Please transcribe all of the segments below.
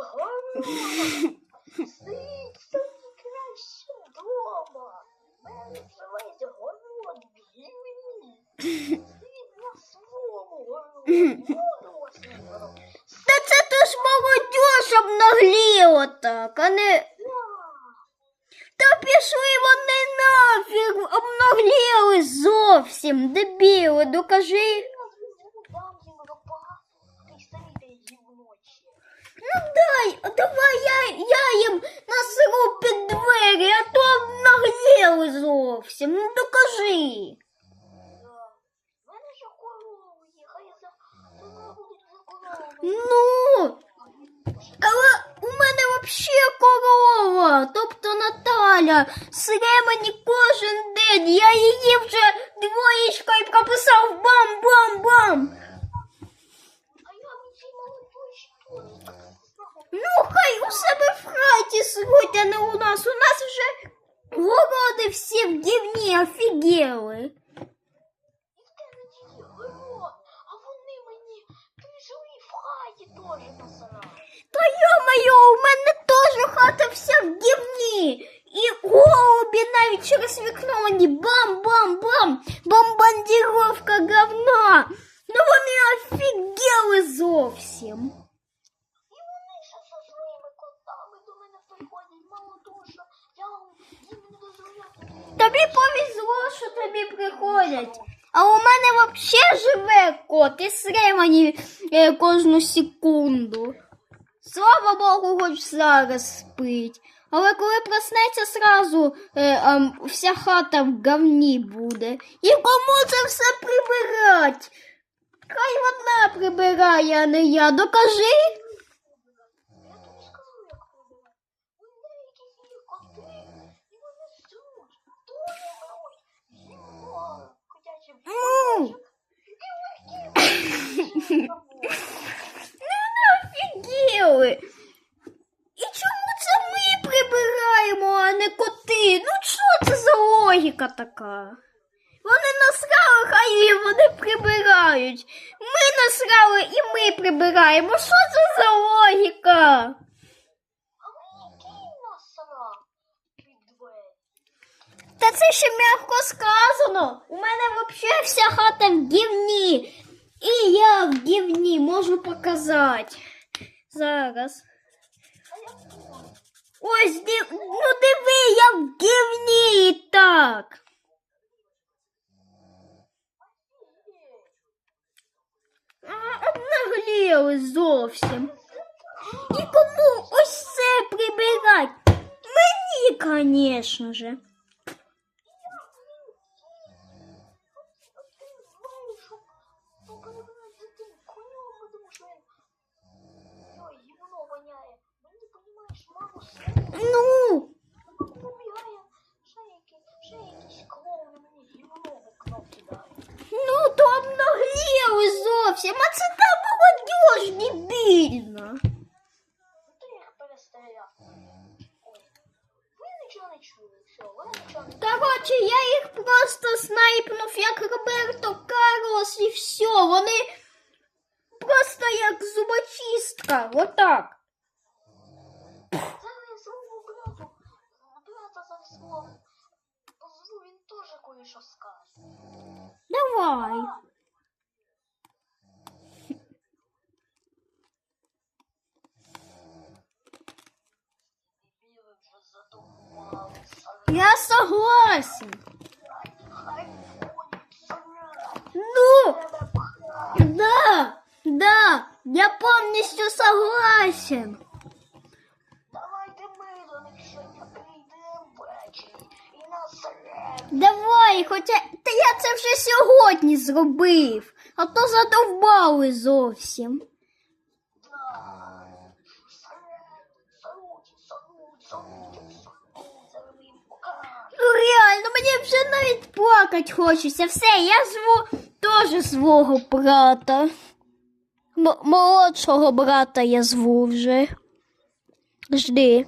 гарно. Сидь собі краще вдома. Мене живеться город. Сидь на своєму. Та це то ж молодь обнагліло так, а не. Та пішли вони нафіг, обнагліли зовсім, дебіли, докажи. Дам їм ропа. Ти старі та гівночі. Дай, давай я, я їм насру під двері, а то обнагліли зовсім. Ну докажи. Ну, але у мене взагалі корова, тобто Наталя, сре мені кожен день. Я її вже двоєчкою прописав бам-бам-бам. сруть, а не у нас. У нас вже городи всі в гівні офігели. І в тебе тільки город, а вони мені прижили в хаті теж насрали. Та йо-моє, у мене теж хата вся в гівні. І голубі навіть через вікно мені бам-бам-бам, бомбардировка говна. Ну вони офігели зовсім. Тобі повезло, що тобі приходять. А у мене взагалі живе кот і сре мені е, кожну секунду. Слава Богу, хоч зараз спить. Але коли проснеться сразу, е, ем, вся хата в говні буде. І кому це все прибирать? Хай вона прибирає, а не я. Докажи. Я тобі скажу, як прибирати. У деяких є коти, і вони струть, дуже мруть, гімно, котяче Му. і Ну, не офігіли. І чому це ми прибираємо, а не коти? Ну що це за логіка така? Вони насрали, хай і вони прибирають. Ми насрали і ми прибираємо. Що це за логіка? Та це ще м'яко сказано. У мене взагалі вся хата в гівні. І я в гівні можу показати. Зараз. А я думаю, Ось див... ну диви, я в гівні і так. А, Обнагліли зовсім. І кому ось це прибирать? Мені, звісно же. Зовсім. А це та молодь дебільна. Коротше, я їх просто снайпнув, як Роберто Карлос, і все. Вони просто як зубочистка. Отак. Зараз я свого брату, брата за слово. Позву, він теж кое-що скаже. Давай. Дебіли вже задовбали, Я согласен. Ну, да, да, я повністю согласен. Давайте ми до них сьогодні прийдемо ввечері і насремо. Давай, хоча та я це вже сьогодні зробив, а то задовбали зовсім. Реально, мені вже навіть плакать хочеться. Все, я зву теж свого брата. М- молодшого брата я зву вже. Жди.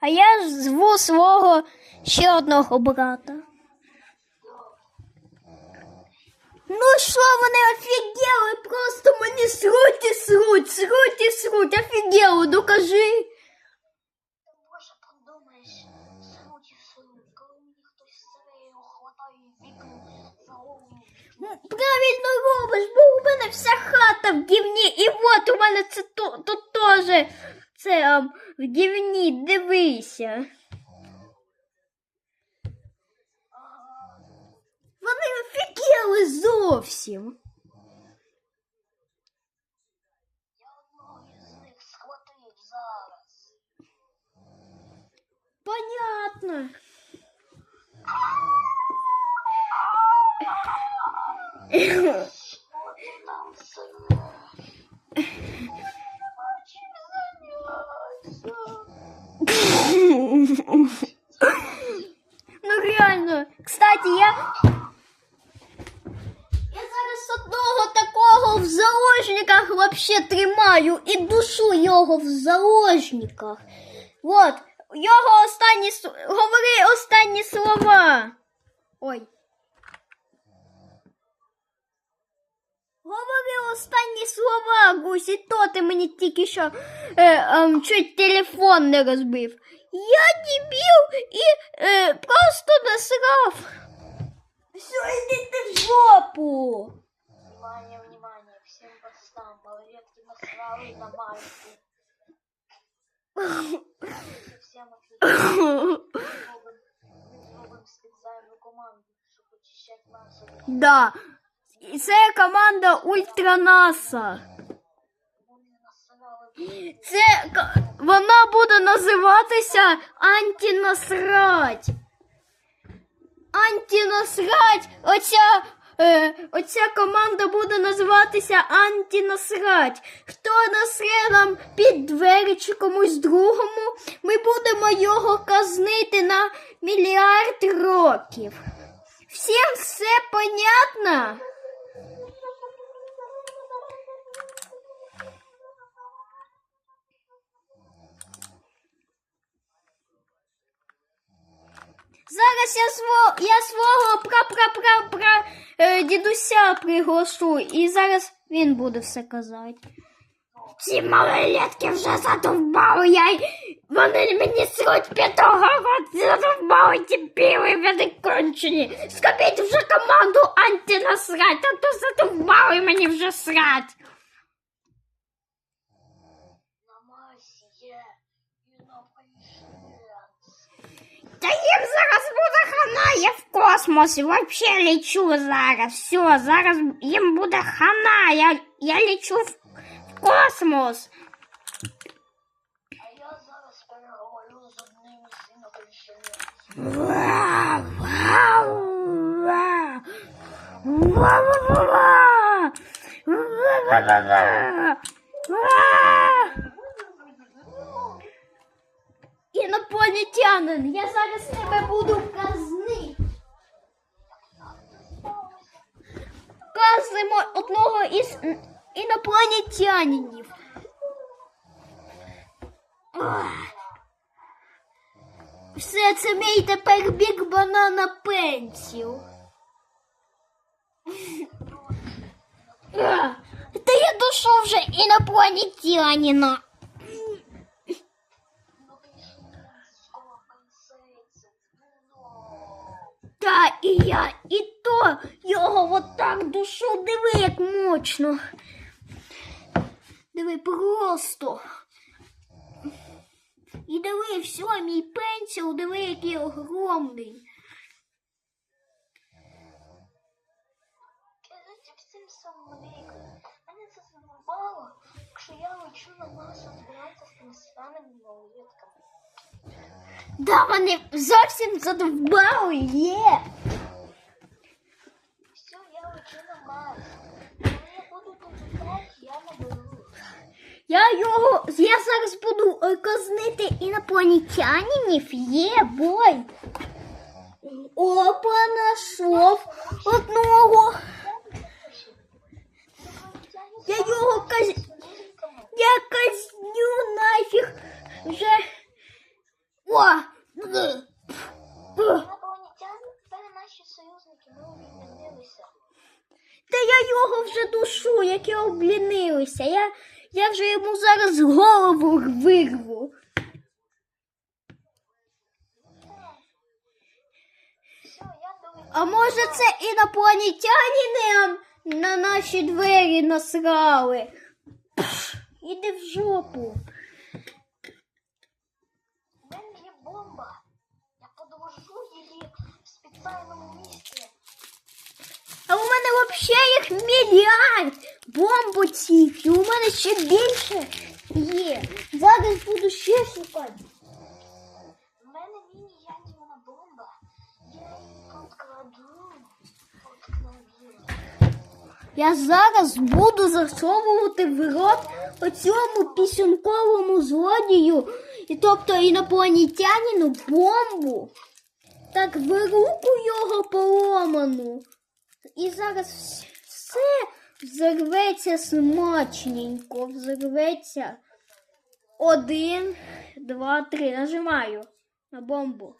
А я зву свого ще одного брата. Ну що вони офігели, просто мені сруть і сруть, сруть і сруть, офігели, докажи. Правильно робиш, бо у мене вся хата в гівні, і от у мене це то, тут теж це а, в гівні, дивися. Вони офігели зовсім. Я одного із них схватив зараз. Понятно. Ну реально. Кстати, я. Я зараз одного такого в заложниках вообще тримаю і душу його в заложниках. Вот, його останні с- говори останні слова. Ой. Говори останні слова, Гусь, і то ти мені тільки що е, ем, чуть телефон не розбив. Я дебіл і е, просто насрав. Все, йди ти в жопу. Внимание, внимание, всем постам, малолетки насрали на майку. Всем отлично. Зробимо зробимо спеціальну команду, щоб очищати масу. Да. І Це команда Ультранаса. Це вона буде називатися Антінасрать. Антінасрать. Оця, е, оця команда буде називатися Антінасрать. Хто насре нам під двері чи комусь другому, ми будемо його казнити на мільярд років. Всім все понятно? Зараз я свого, я свого пра-пра-пра-пра е, дідуся приглашу, і зараз він буде все казати. Ці малолетки вже задовбали, я вони мені сруть п'ятого року, задовбали ті біли, вони кончені. Скажіть вже команду антинасрать, а то задовбали мені вже срать. На. хана, я в космосі вообще лечу зараз. Все, зараз їм буде хана, я, я лечу в, в космос. А я зараз переговорю з одним із інопришенців. Вау, вау, вау. Ва-ва-ва-ва. Ва-ва-ва-ва. Ва. Інопланетянин, я зараз тебе буду казнити. Казнемо одного із інопланетянинів. Все це мій тепер бік банана пенсіл. Та я дошов вже інопланетянина. Та і я, і то його отак душу, диви, як мощно. Диви просто. І диви, все, мій пенсіл, диви, який огромний. Якщо я лечу на Марс збиратися з тими странними малолетками. Да, вони зовсім задовбали, є. Все, я лечу на Марс. Коли я буду я наберу. Я його, я зараз буду е, казнити інопланетянинів, є, бой. Опа, нашов одного. Я його каз... Я казню нафіг вже. О! Г. Г. Інопланетяни тепер наші союзники, ми об'єдналися. Та я його вже душу, як я облінилися. Я, я вже йому зараз голову вирву. А може це інопланетяни нам на наші двері насрали? Пш, Іди в жопу. У мене є бомба. Я подложу її в спеціальному місці. А у мене взагалі їх мільярд бомбу цих, і у мене ще більше є. Зараз буду ще шукати. У мене міні-ядерна бомба. Її. Я зараз буду засовувати в рот оцьому пісюнковому злодію, і тобто інопланетянину бомбу. Так в руку його поломану. І зараз все взорветься смачненько, взорветься. Один, два, три. Нажимаю на бомбу.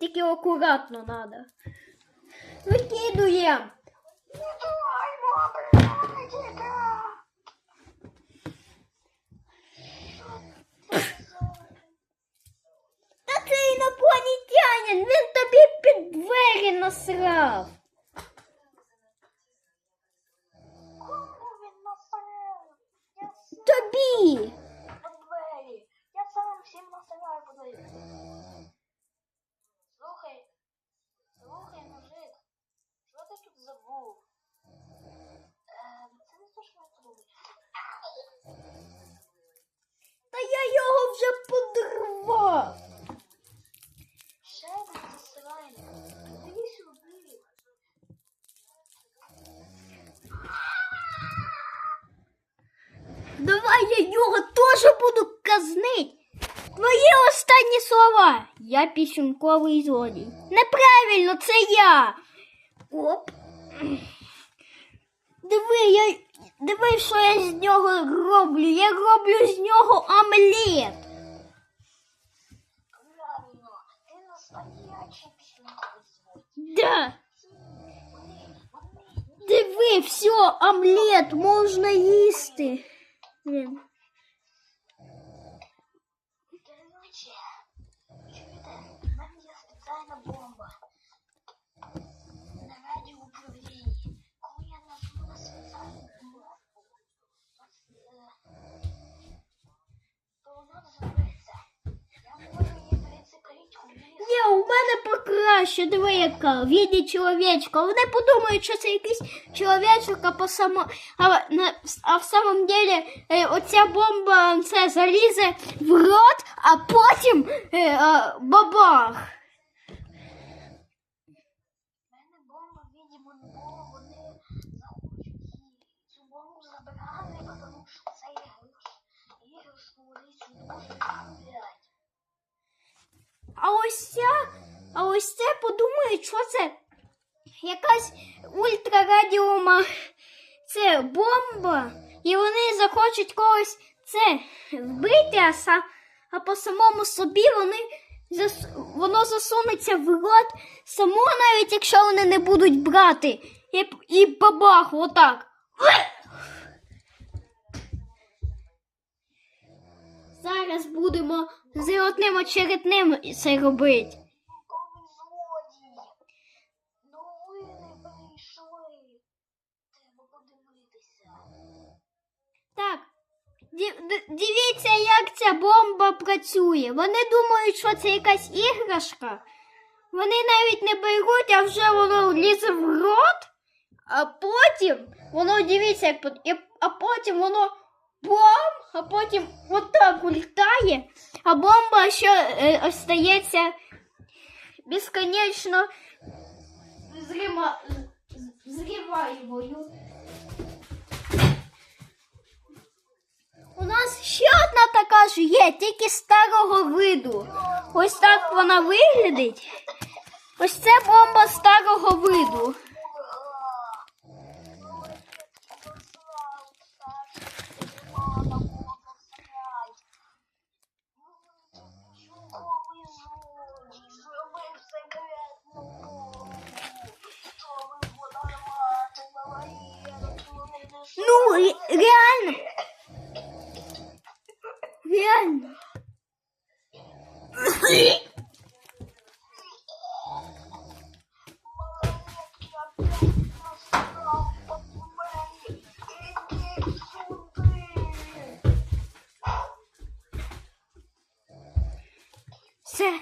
Тільки акуратно треба. Викидуємо. Давай, мама, Та це інопланетянин, він тобі під двері насрав. Кому він насрав? Я сам Тобі. по двері. Я сам всім насрав по двері. Слухай, слухай, мужик, що ти тут забув? Ем, це не те, що я тут. Та я його вже подорвав. Давай я його теж буду казнить. Твої останні слова. Я пісюнковий злодій. Неправильно, це я. Оп. Диви, я. Диви, що я з нього роблю. Я роблю з нього омлет. Да. Диви, все, омлет можна їсти. Блін. Покраще, диви яка, в віді чоловічка. Вони подумають, що це якийсь чоловічок, а по само, а, на, а в самом деле е, оця бомба це залізе в рот, а потім е, а, бабах. В сюди можуть купляти. А ось ця, а ось це подумають, що це якась ультрарадіома, це бомба, і вони захочуть когось це вбити, а, са, а по самому собі вони зас, воно засунеться в рот само, навіть якщо вони не будуть брати. І, і бабах, отак. Зараз будемо з одним очеретним це робити. Пісеньковий злодій. Ну ви не прийшли. Треба подивитися. Так. ді- д- Дивіться, як ця бомба працює. Вони думають, що це якась іграшка. Вони навіть не беруть, а вже воно лізе в рот, а потім воно дивіться, як а потім воно бом, а потім отак улітає, а бомба ще е, остається безконечно зрима, з- зриваємою. У нас ще одна така ж є, тільки старого виду. Ось так вона виглядить. Ось це бомба старого виду. Все.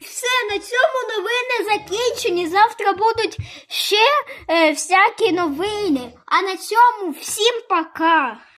Все, на цьому новини закінчені. Завтра будуть ще е, всякі новини. А на цьому всім пока.